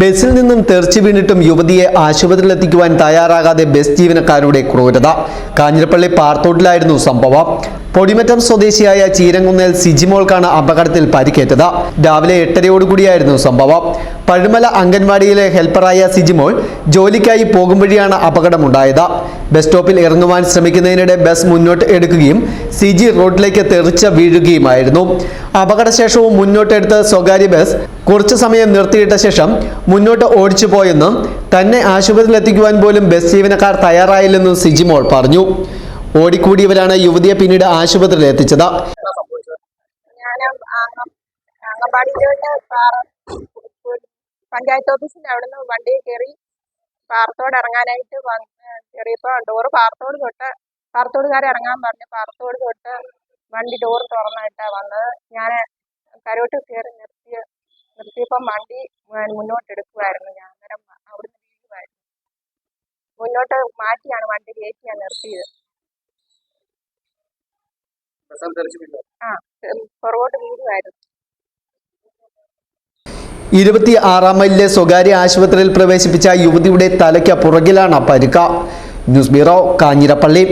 ബസ്സിൽ നിന്നും തെറിച്ചു വീണിട്ടും യുവതിയെ ആശുപത്രിയിലെത്തിക്കുവാൻ തയ്യാറാകാതെ ബസ് ജീവനക്കാരുടെ ക്രൂരത. കാഞ്ഞിരപ്പള്ളി പാർത്തോട്ടിലായിരുന്നു സംഭവം. പൊടിമറ്റം സ്വദേശിയായ ചീരങ്കുന്നേൽ സിജിമോൾക്കാണ് അപകടത്തിൽ പരിക്കേറ്റത്. രാവിലെ എട്ടരയോടുകൂടിയായിരുന്നു സംഭവം. പഴുമല അംഗൻവാടിയിലെ ഹെൽപ്പറായ സിജിമോൾ ജോലിക്കായി പോകുമ്പോഴാണ് അപകടമുണ്ടായത്. ബസ് സ്റ്റോപ്പിൽ ഇറങ്ങുവാൻ ശ്രമിക്കുന്നതിനിടെ ബസ് മുന്നോട്ട് എടുക്കുകയും സിജി റോഡിലേക്ക് തെറിച്ച് വീഴുകയുമായിരുന്നു. അപകടശേഷവും മുന്നോട്ടെടുത്ത സ്വകാര്യ ബസ് കുറച്ചു സമയം നിർത്തിയിട്ട ശേഷം മുന്നോട്ട് ഓടിച്ചു പോയെന്നും തന്നെ ആശുപത്രിയിൽ എത്തിക്കുവാൻ പോലും ബസ് ജീവനക്കാർ തയ്യാറായില്ലെന്നും സിജിമോൾ പറഞ്ഞു. ഓടിക്കൂടിയവരാണ് യുവതിയെ പിന്നീട് ആശുപത്രിയിൽ എത്തിച്ചത്. പഞ്ചായത്ത് ഓഫീസിന്റെ അവിടുന്ന് വണ്ടിയിൽ കയറി പാറത്തോട് ഇറങ്ങാനായിട്ട് വന്ന് കയറിയപ്പോൾ ഡോറ് പാറത്തോട് തൊട്ട് പാറത്തോടുകാരെ ഇറങ്ങാൻ പറഞ്ഞു. പാറത്തോട് തൊട്ട് വണ്ടി ഡോർ തുറന്നിട്ടാ വന്നത്. ഞാൻ കരോട്ട് കയറി നിർത്തിയ നിർത്തിയപ്പം വണ്ടി മുന്നോട്ട് എടുക്കുമായിരുന്നു ഞാൻ അന്നേരം അവിടുന്ന് വീഴുമായിരുന്നു മുന്നോട്ട് മാറ്റിയാണ് വണ്ടി കയറ്റിയാണ് നിർത്തിയത്. ആ ഉം, പുറകോട്ട് വീഴുമായിരുന്നു ഇരുപത്തി ആറാം മൈലിലെ സ്വകാര്യ ആശുപത്രിയിൽ പ്രവേശിപ്പിച്ച യുവതിയുടെ തലയ്ക്ക് പുറകിലാണ് പരിക്ക. News bureau Kanjirappally.